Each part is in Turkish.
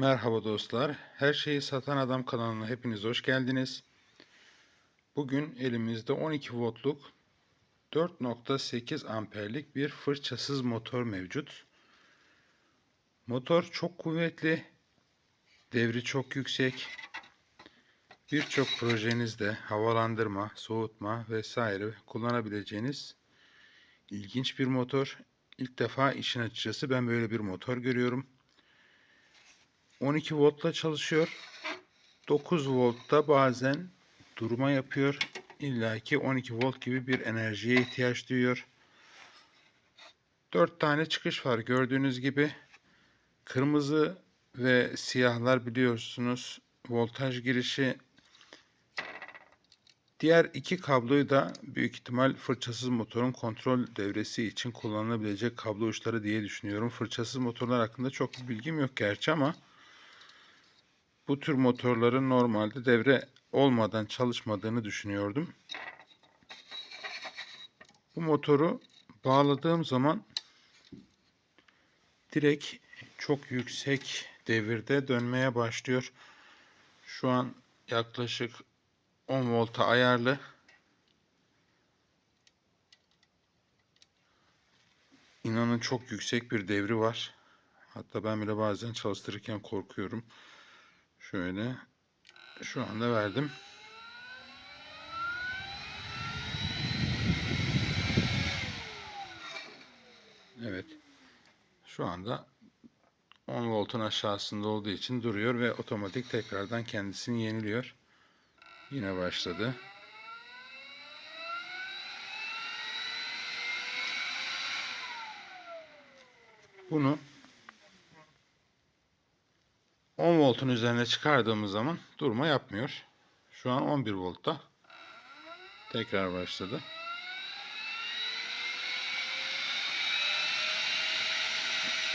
Merhaba dostlar. Her şeyi satan adam kanalına hepiniz hoş geldiniz. Bugün elimizde 12 voltluk 4.8 amperlik bir fırçasız motor mevcut. Motor çok kuvvetli, devri çok yüksek. Birçok projenizde havalandırma, soğutma vesaire kullanabileceğiniz ilginç bir motor. İlk defa işin açıkçası ben böyle bir motor görüyorum. 12 voltla çalışıyor. 9 voltta bazen durma yapıyor. İlla ki 12 volt gibi bir enerjiye ihtiyaç duyuyor. 4 tane çıkış var gördüğünüz gibi. Kırmızı ve siyahlar biliyorsunuz voltaj girişi. Diğer iki kabloyu da büyük ihtimal fırçasız motorun kontrol devresi için kullanılabilecek kablo uçları diye düşünüyorum. Fırçasız motorlar hakkında çok bilgim yok gerçi ama bu tür motorların normalde devre olmadan çalışmadığını düşünüyordum. Bu motoru bağladığım zaman direkt çok yüksek devirde dönmeye başlıyor. Şu an yaklaşık 10 volta ayarlı. İnanın çok yüksek bir devri var. Hatta ben bile bazen çalıştırırken korkuyorum. Şöyle şu anda verdim. Evet. Şu anda 10 voltun aşağısında olduğu için duruyor ve otomatik tekrardan kendisini yeniliyor. Yine başladı. Bunu 10 voltun üzerine çıkardığımız zaman durma yapmıyor. Şu an 11 voltta. Tekrar başladı.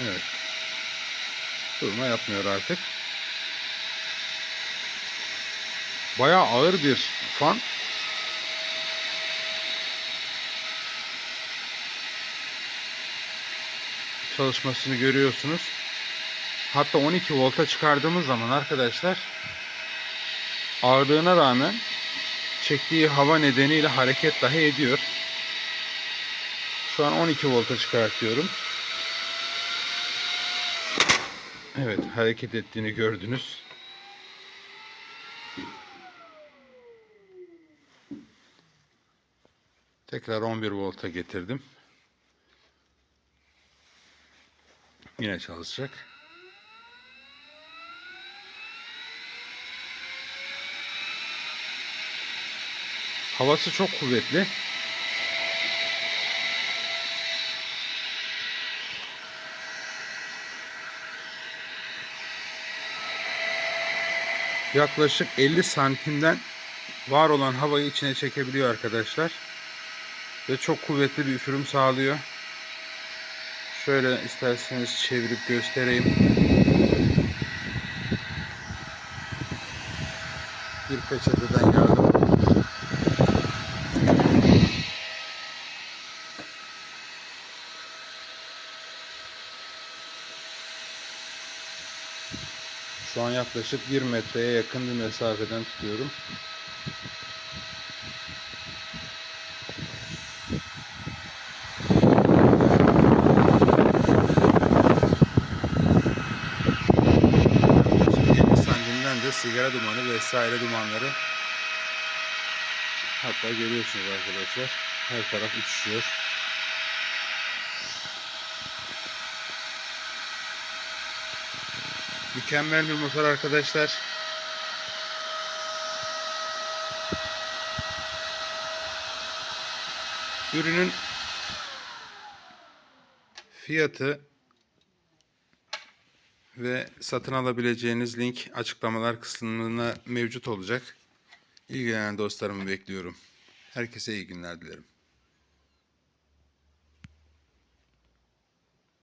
Evet. Durma yapmıyor artık. Bayağı ağır bir fan. Çalışmasını görüyorsunuz. Hatta 12 volta çıkardığımız zaman arkadaşlar ağırlığına rağmen çektiği hava nedeniyle hareket dahi ediyor. Şu an 12 volta çıkartıyorum. Evet hareket ettiğini gördünüz. Tekrar 11 volta getirdim. Yine çalışacak. Havası çok kuvvetli. Yaklaşık 50 santimden var olan havayı içine çekebiliyor arkadaşlar. Ve çok kuvvetli bir üfürüm sağlıyor. Şöyle isterseniz çevirip göstereyim. Bir peçeteden yardım Şu an yaklaşık 1 metreye yakın bir mesafeden tutuyorum. santimden de sigara dumanı vesaire dumanları hatta görüyorsunuz arkadaşlar her taraf uçuşuyor. Mükemmel bir motor arkadaşlar. Ürünün fiyatı ve satın alabileceğiniz link açıklamalar kısmına mevcut olacak. İlgilenen dostlarımı bekliyorum. Herkese iyi günler dilerim.